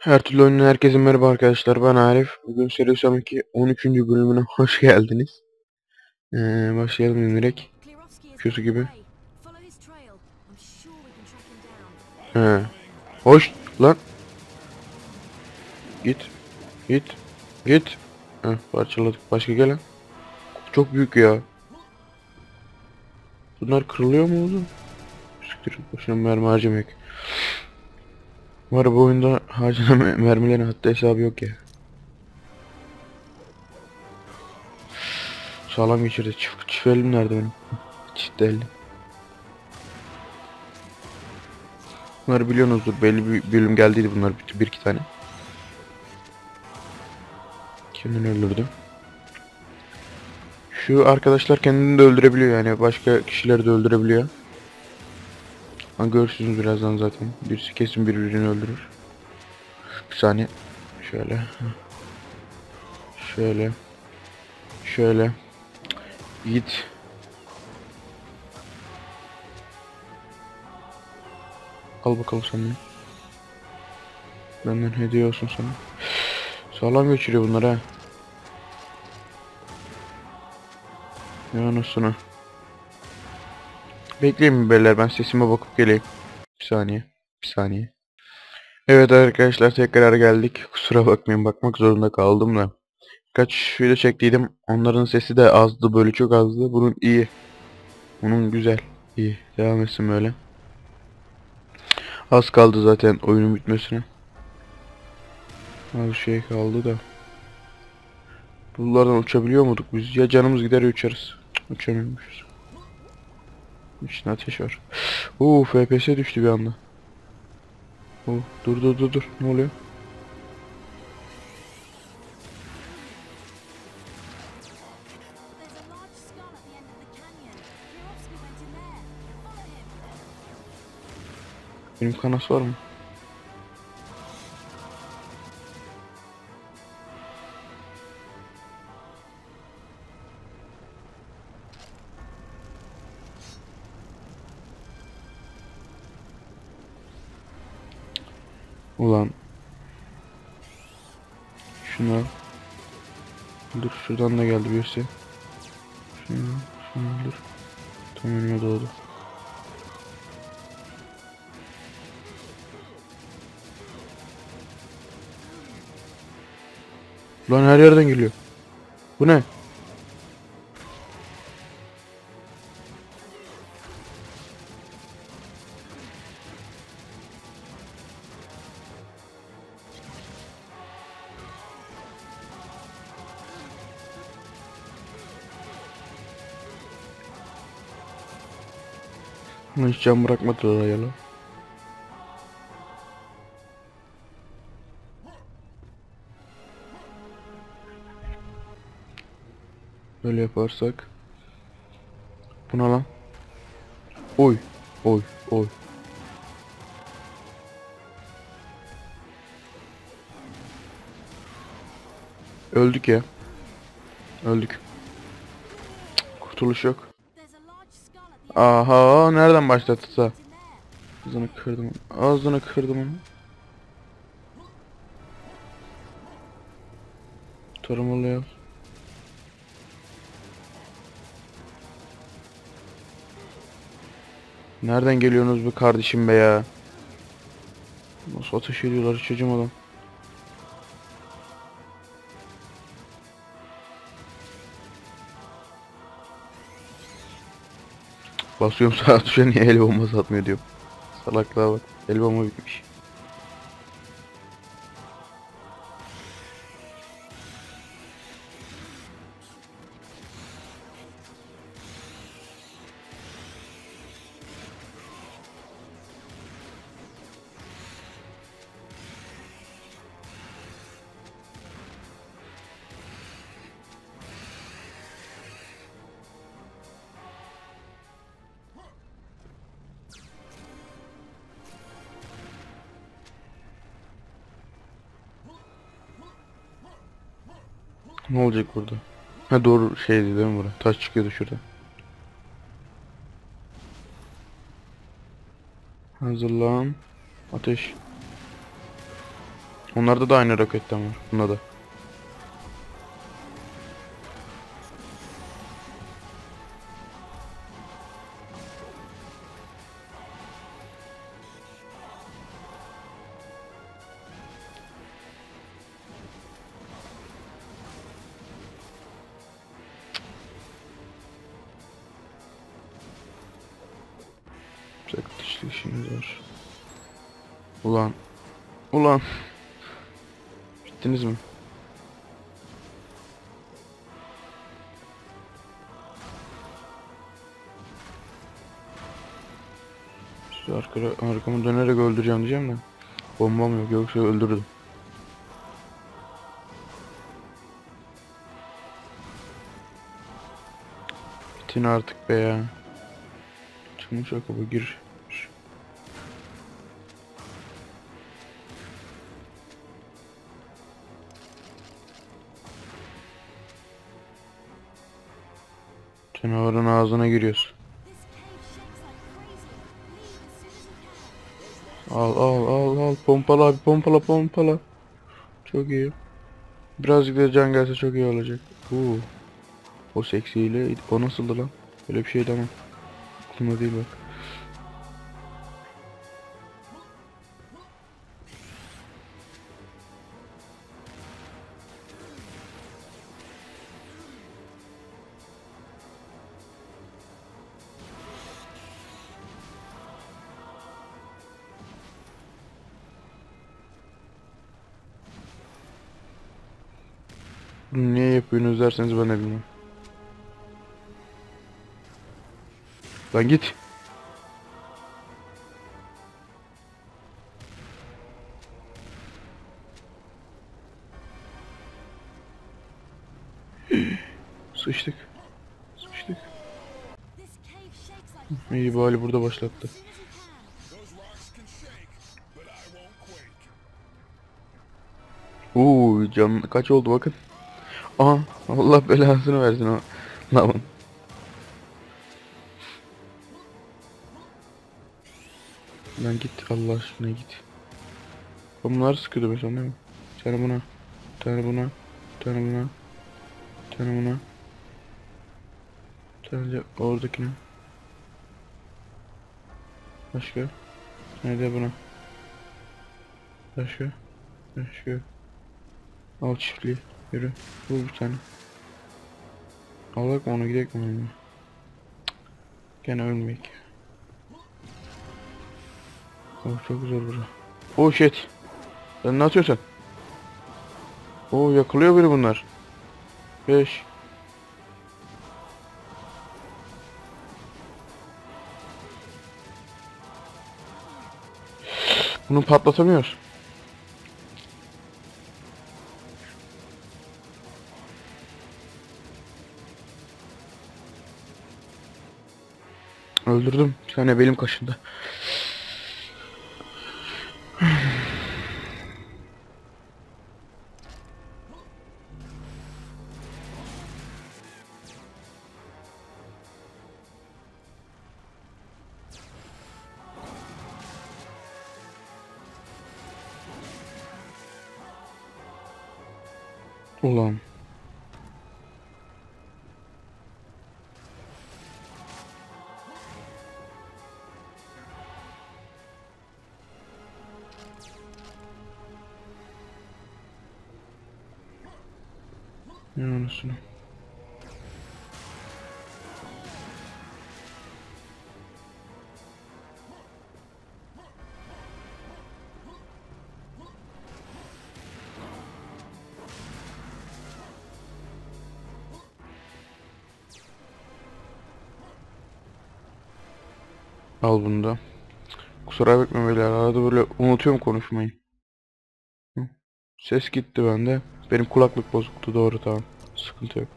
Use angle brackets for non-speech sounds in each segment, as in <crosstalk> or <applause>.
Her türlü oyunun herkese merhaba arkadaşlar. Ben Arif. Bugün Serious 12 13. bölümüne <laughs> hoş geldiniz. Ee, başlayalım direkt. Kötü gibi. He. Hoş lan. Git. Git. Git. Heh, parçaladık. Başka gelen. Çok büyük ya. Bunlar kırılıyor mu oğlum? Siktir. Boşuna mermi harcamak. Var bu oyunda harcanan me- <laughs> mermilerin hatta hesabı yok ya. Sağlam geçirdi. Çift, çift nerede benim? <laughs> Çift elim. Bunları biliyorsunuzdur. Belli bir bölüm geldiydi bunlar bir, bir iki tane. Kendini öldürdüm. Şu arkadaşlar kendini de öldürebiliyor yani başka kişileri de öldürebiliyor. Ha, görürsünüz birazdan zaten. Birisi kesin birbirini öldürür. Bir saniye. Şöyle. Şöyle. Şöyle. Git. Al bakalım sen de. Benden hediye olsun sana. Sağlam geçiriyor bunlar ha. Ya anasını. Bekleyin mi beyler ben sesime bakıp geleyim. Bir saniye. Bir saniye. Evet arkadaşlar tekrar geldik. Kusura bakmayın bakmak zorunda kaldım da. Kaç video çektiydim. Onların sesi de azdı böyle çok azdı. Bunun iyi. Bunun güzel. İyi. Devam etsin böyle. Az kaldı zaten oyunun bitmesine. Az şey kaldı da. Bunlardan uçabiliyor muyduk biz? Ya canımız gider ya uçarız. Uçamıyormuşuz. İçinde ateş var. Oo FPS düştü bir anda. Oo, dur dur dur dur. Ne oluyor? There's a large skull Ulan. Şunu al. Dur şuradan da geldi birisi. Şunu, şunu dur. Tam önüme doğdu. Lan her yerden geliyor. Bu ne? Hiç can bırakmadılar ya lan. Böyle yaparsak. Buna lan. Oy. Oy. Oy. Öldük ya. Öldük. Cık, Kurtuluş yok. Aha nereden başlattı. Ağzını kırdım. Ağzını kırdım onu. Tarımalı yap. Nereden geliyorsunuz bu kardeşim be ya? Nasıl ateş ediyorlar hiç acımadan. Basıyorum sağa <laughs> tuşa niye el bombası atmıyor diyorum. Salaklığa bak. El bomba bitmiş. Ne olacak burada? Ha doğru şeydi değil mi bura? Taş çıkıyordu şurada. Hazırlan. Ateş. Onlarda da aynı roketten var. Bunda da. Tek dişli işimiz var. Ulan. Ulan. Bittiniz mi? Sizi arkara, arkamı dönerek öldüreceğim diyeceğim de. Bombam yok yoksa öldürürdüm. Bitin artık be ya. O kapı gir. Canavarın ağzına giriyoruz. Al al al al pompala abi pompala pompala. Çok iyi. Birazcık da can gelse çok iyi olacak. Oo. O seksiyle o nasıldı lan? Öyle bir şeydi ama. Aklımda değil bak. Niye yapıyorsunuz derseniz ben de bilmem. Lan git. <gasps> Sıçtık. Sıçtık. İyi bari burada başlattı. Uuu can kaç oldu bakın. Aha Allah belasını versin o lavın. Lan git Allah aşkına git. Bunlar sıkıyordu mesela değil mi? Bir tane buna. Bir tane buna. Bir tane buna. Bir tane buna. Bir tane oradakine. Başka? Nerede buna? Başka? Başka? Al çiftliği. Yürü. Vur bir tane. Alak onu gidek mi? Gene ölmeyek. Oh çok zor bura. Oh shit. Sen ne atıyorsun? Oh yakalıyor beni bunlar. 5 Bunu patlatamıyoruz. Öldürdüm. Bir tane belim kaşındı. Ulan. Ne anasını. Al bunu da. Kusura bakma beyler arada böyle unutuyorum konuşmayı. Ses gitti bende. Benim kulaklık bozuktu doğru tamam. Sıkıntı yok.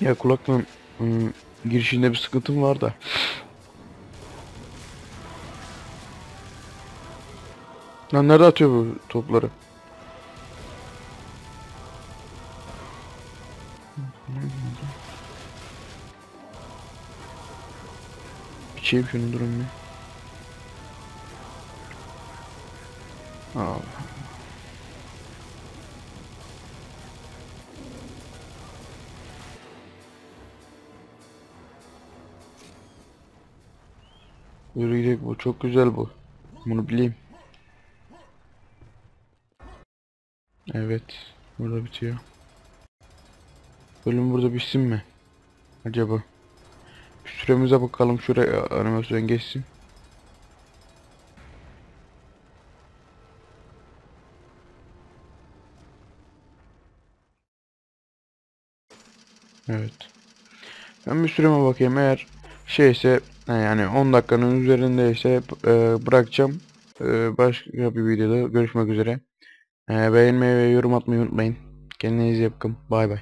Ya kulaklığın ım, girişinde bir sıkıntım var da. Lan nerede atıyor bu topları? Biçeyim şunu durun bir. Allah. Yürüyecek bu. Çok güzel bu. Bunu bileyim. Evet. Burada bitiyor. Bölüm burada bitsin mi? Acaba? Süremize bakalım. Şuraya animasyon geçsin. Evet. Ben bir süreme bakayım. Eğer şeyse yani 10 dakikanın üzerindeyse e, bırakacağım. E, başka bir videoda görüşmek üzere. E, beğenmeyi ve yorum atmayı unutmayın. Kendinize iyi bakın. Bay bay.